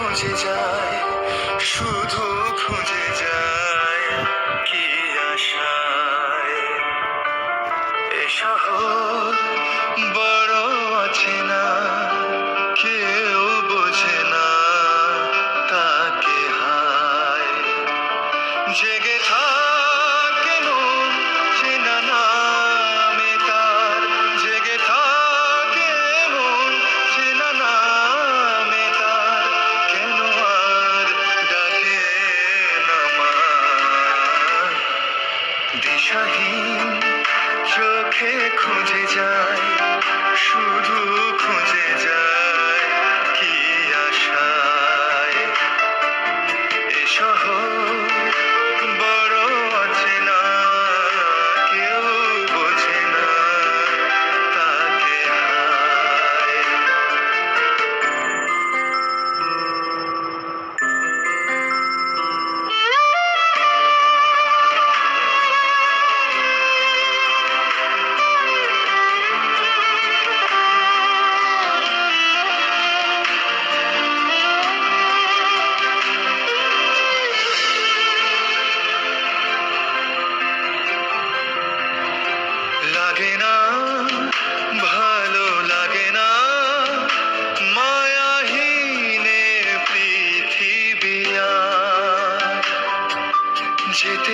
খুঁজে যায় শুধু খুঁজে যায় চোখে খুঁজে যায় শুধু খুঁজে যায়।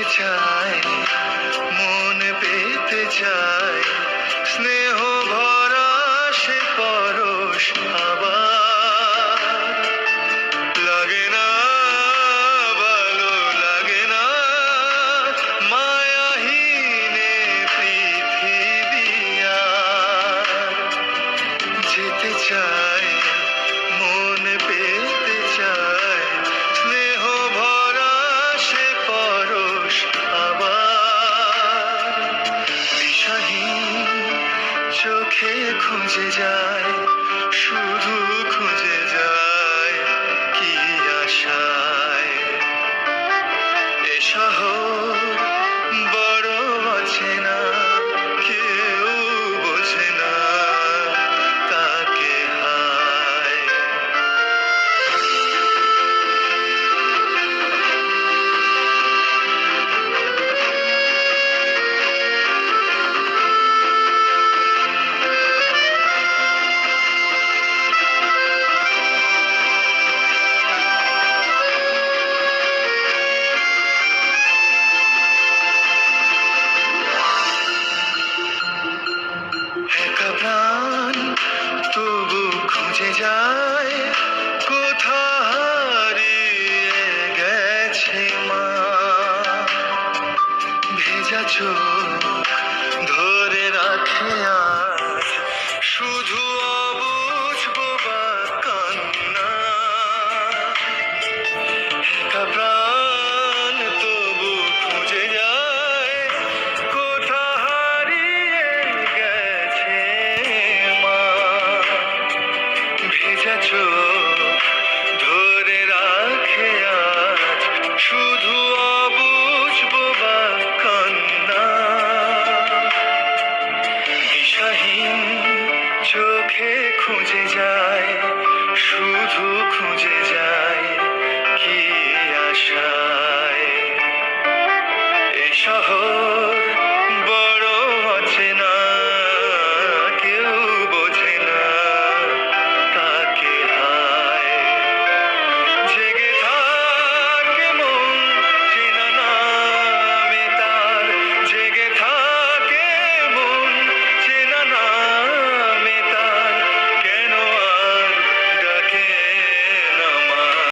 চায় মন পেতে চায় স্নেহ ভরা সে পরশ লাগে না, ভালো লাগে না, মায়াহীনে। যেতে চায় চোখে খুঁজে যায় শুধু খুঁজে যায় কি আশায়। এ শহর To.